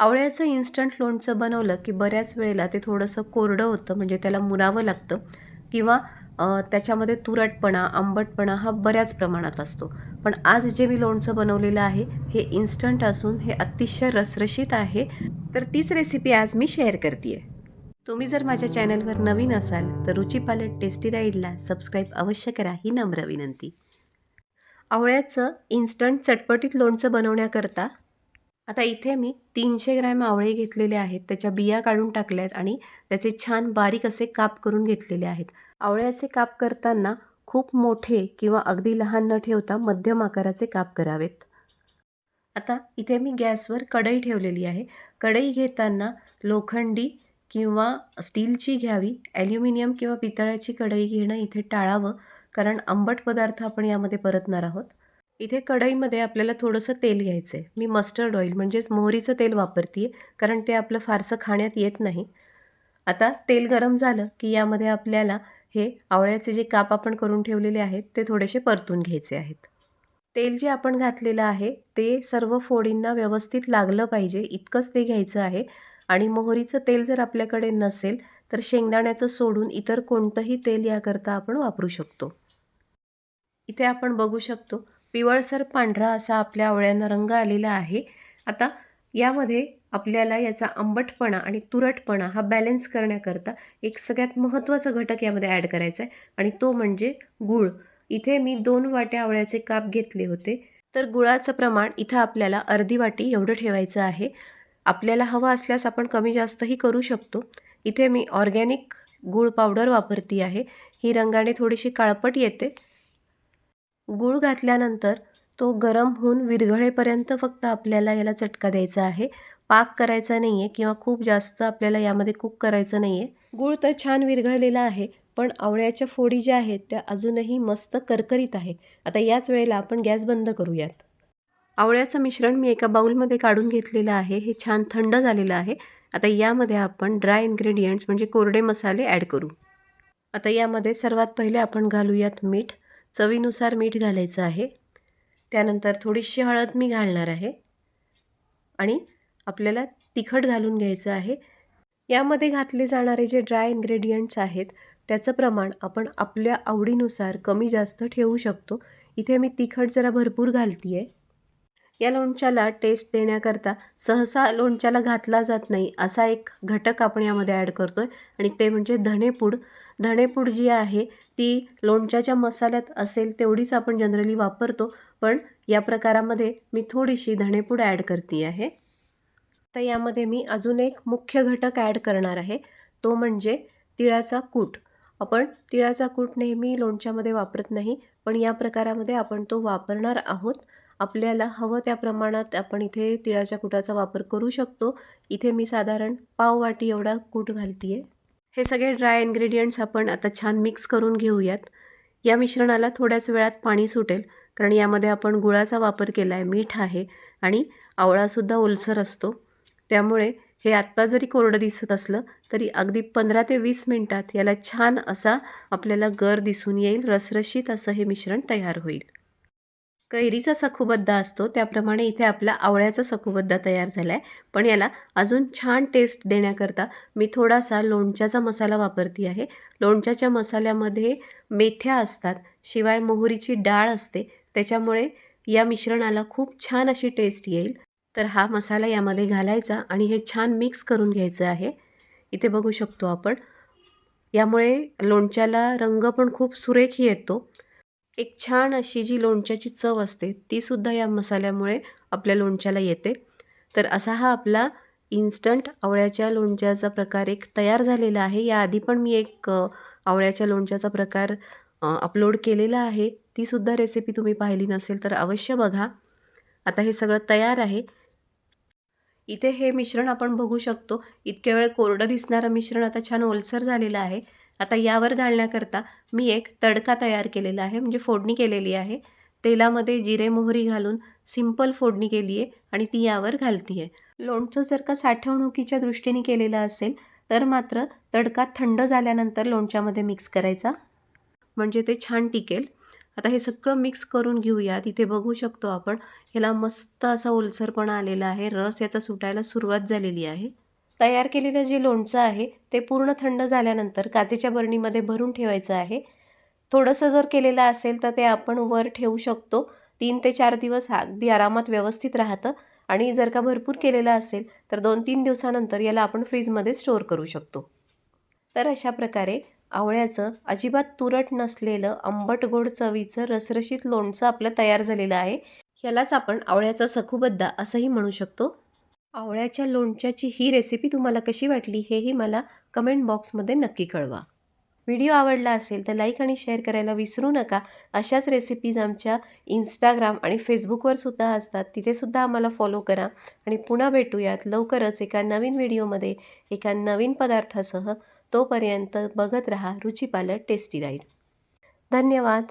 आवळ्याचं instant लोणचं बनवलं की बऱ्याच वेळेला ते थोडंसं कोरडं होतं म्हणजे त्याला मुरावं लागतं किंवा त्याच्यामध्ये तुरटपणा आंबटपणा हा बऱ्याच प्रमाणात असतो. पण आज जे मी लोणचं बनवलेलं आहे हे इन्स्टंट असून हे अतिशय रसरशीत आहे. तर तीच रेसिपी आज मी शेअर करते तुम्ही जर माझ्या चॅनलवर नवीन असाल तर रुची पालट टेस्टी राईडला सबस्क्राईब अवश्य करा ही नम्र विनंती. आवळ्याचं इन्स्टंट चटपटीत लोणचं बनवण्याकरता आता इथे मी तीनशे ग्रॅम आवळे घेतलेले आहेत त्याच्या बिया काढून टाकल्या आहेत आणि त्याचे छान बारीक असे काप करून घेतलेले आहेत. आवळ्याचे काप करताना खूप मोठे किंवा अगदी लहान न ठेवता मध्यम आकाराचे काप करावेत. आता इथे मी गॅसवर कढई ठेवलेली आहे. कढई घेताना लोखंडी किंवा स्टीलची घ्यावी ॲल्युमिनियम किंवा पितळ्याची कढई घेणं इथे टाळावं कारण आंबट पदार्थ आपण यामध्ये परतणार आहोत. इथे कढईमध्ये आपल्याला थोडंसं तेल घ्यायचं आहे. मी मस्टर्ड ऑइल म्हणजेच मोहरीचं तेल वापरते आहे कारण ते आपलं फारसं खाण्यात येत नाही. आता तेल गरम झालं की यामध्ये आपल्याला हे आवळ्याचे जे काप आपण करून ठेवलेले आहेत ते थोडेसे परतून घ्यायचे आहेत. तेल जे आपण घातलेलं आहे ते सर्व फोडींना व्यवस्थित लागलं पाहिजे इतकंच ते घ्यायचं आहे. आणि मोहरीचं तेल जर आपल्याकडे नसेल तर शेंगदाण्याचं सोडून इतर कोणतंही तेल याकरता आपण वापरू शकतो. इथे आपण बघू शकतो पिवळसर पांढरा असा आपल्या आवळ्यांना रंग आलेला आहे. आता यामध्ये आपल्याला याचा आंबटपणा आणि तुरटपणा हा बॅलेन्स करण्याकरता एक सगळ्यात महत्त्वाचा घटक यामध्ये ॲड करायचा आहे आणि तो म्हणजे गूळ. इथे मी दोन वाट्या आवळ्याचे काप घेतले होते. तर गुळाचं प्रमाण इथं आपल्याला अर्धी वाटी एवढं ठेवायचं आहे. आपल्याला हवं असल्यास आपण कमी जास्तही करू शकतो. इथे मी ऑर्गॅनिक गूळ पावडर वापरती आहे ही रंगाने थोडीशी काळपट येते. गूळ घातल्यानंतर तो गरम होऊन विरघळेपर्यंत फक्त आपल्याला याला चटका द्यायचा आहे. पाक करायचा नाही आहे किंवा खूप जास्त आपल्याला यामध्ये कुक करायचं नाही आहे गूळ तर छान विरघळलेला आहे पण आवळ्याच्या फोडी ज्या आहेत त्या अजूनही मस्त करकरीत आहे आता याच वेळेला आपण गॅस बंद करूयात. आवळ्याचं मिश्रण मी एका बाऊलमध्ये काढून घेतलेलं आहे. हे छान थंड झालेलं आहे. आता यामध्ये आपण ड्राय इन्ग्रेडियंट्स म्हणजे कोरडे मसाले ॲड करू. आता यामध्ये सर्वात पहिले आपण घालूयात मीठ. चवीनुसार मीठ घालायचं आहे. त्यानंतर थोडीशी हळद मी घालणार आहे. आणि आपल्याला तिखट घालून घ्यायचं आहे. यामध्ये घातले जाणारे जे ड्राय इन्ग्रेडियंट्स आहेत त्याचं प्रमाण आपण आपल्या आवडीनुसार कमी जास्त ठेवू शकतो. इथे मी तिखट जरा भरपूर घालती आहे या लोणच्याला टेस्ट देण्याकरता सहसा लोणच्याला घातला जात नाही असा एक घटक आपण यामध्ये ॲड करतो आहे आणि ते म्हणजे धणेपूड. धणेपूड जी आहे ती लोणच्याच्या मसाल्यात असेल तेवढीच आपण जनरली वापरतो. पण या प्रकारामध्ये मी थोडीशी धणेपूड ॲड करते आहे. तर यामध्ये मी अजून एक मुख्य घटक ॲड करणार आहे. तो म्हणजे तिळाचा कूट. आपण तिळाचा कूट नेहमी लोणच्यामध्ये वापरत नाही पण या प्रकारामध्ये आपण तो वापरणार आहोत. आपल्याला हवं त्या प्रमाणात आपण इथे तिळाच्या कुटाचा वापर करू शकतो. इथे मी साधारण पाव वाटी एवढा कूट घालते आहे हे सगळे ड्राय इन्ग्रेडियंट्स आपण आता छान मिक्स करून घेऊयात. या मिश्रणाला थोड्याच वेळात पाणी सुटेल कारण यामध्ये आपण गुळाचा वापर केला आहे मीठ आहे आणि आवळासुद्धा ओलसर असतो. त्यामुळे हे आत्ता जरी कोरडं दिसत असलं तरी अगदी पंधरा ते वीस मिनटात याला छान असा आपल्याला गर दिसून येईल रसरशीत असं हे मिश्रण तयार होईल. कैरीचा सखूबद्दा असतो. त्याप्रमाणे इथे आपला आवळ्याचा सखूबद्दा तयार झाला आहे पण याला अजून छान टेस्ट देण्याकरता मी थोडासा लोणच्याचा मसाला वापरते आहे. लोणच्याच्या मसाल्यामध्ये मेथ्या असतात शिवाय मोहरीची डाळ असते. त्याच्यामुळे या मिश्रणाला खूप छान अशी टेस्ट येईल. तर हा मसाला यामध्ये घालायचा आणि हे छान मिक्स करून घ्यायचं आहे. इथे बघू शकतो आपण. यामुळे लोणच्याला रंग पण खूप सुरेख येतो. एक छान अशी जी लोणच्याची चव असते तीसुद्धा या मसाल्यामुळे आपल्या लोणच्याला येते. तर असा हा आपला इन्स्टंट आवळ्याच्या लोणच्याचा प्रकार एक तयार झालेला आहे. याआधी पण मी एक आवळ्याच्या लोणच्याचा प्रकार अपलोड केलेला आहे. तीसुद्धा रेसिपी तुम्ही पाहिली नसेल तर अवश्य बघा. आता हे सगळं तयार आहे. इथे हे मिश्रण आपण बघू शकतो. इतक्या वेळ कोरडं दिसणारं मिश्रण आता छान ओलसर झालेलं आहे. आता यावर घालण्याकरता मी एक तडका तयार केलेला आहे म्हणजे फोडणी केलेली आहे. तेलामध्ये जिरे मोहरी घालून सिंपल फोडणी केली आहे आणि ती यावर घालती आहे. लोणचं जर का साठवणुकीच्या दृष्टीने केलेलं असेल तर मात्र तडका थंड झाल्यानंतर लोणच्यामध्ये मिक्स करायचा. म्हणजे ते छान टिकेल. आता हे सगळं मिक्स करून घेऊयात इथे बघू शकतो आपण. ह्याला मस्त असा ओलसरपणा आलेला आहे. रस याचा सुटायला सुरुवात झालेली आहे. तयार केलेलं जे लोणचं आहे ते पूर्ण थंड झाल्यानंतर काचेच्या बरणीमध्ये भरून ठेवायचं आहे. थोडंसं जर केलेलं असेल तर ते आपण वर ठेवू शकतो. तीन ते चार दिवस अगदी आरामात व्यवस्थित राहतं आणि जर का भरपूर केलेलं असेल तर दोन तीन दिवसानंतर याला आपण फ्रीजमध्ये स्टोअर करू शकतो. तर अशा प्रकारे आवळ्याचं अजिबात तुरट नसलेलं आंबट गोड चवीचं रसरशीत लोणचं आपलं तयार झालेलं आहे. ह्यालाच आपण आवळ्याचा सखुबद्दा असंही म्हणू शकतो. आवळ्याच्या लोणच्याची ही रेसिपी तुम्हाला कशी वाटली हेही मला कमेंट बॉक्समध्ये नक्की कळवा. व्हिडिओ आवडला असेल तर लाईक आणि शेअर करायला विसरू नका. अशाच रेसिपीज आमच्या इंस्टाग्राम आणि फेसबुकवर सुद्धा असतात. तिथेसुद्धा आम्हाला फॉलो करा आणि पुन्हा भेटूयात लवकरच एका नवीन व्हिडिओमध्ये एका नवीन पदार्थासह. तोपर्यंत बघत रहा रुचीपालक टेस्टी राईड धन्यवाद!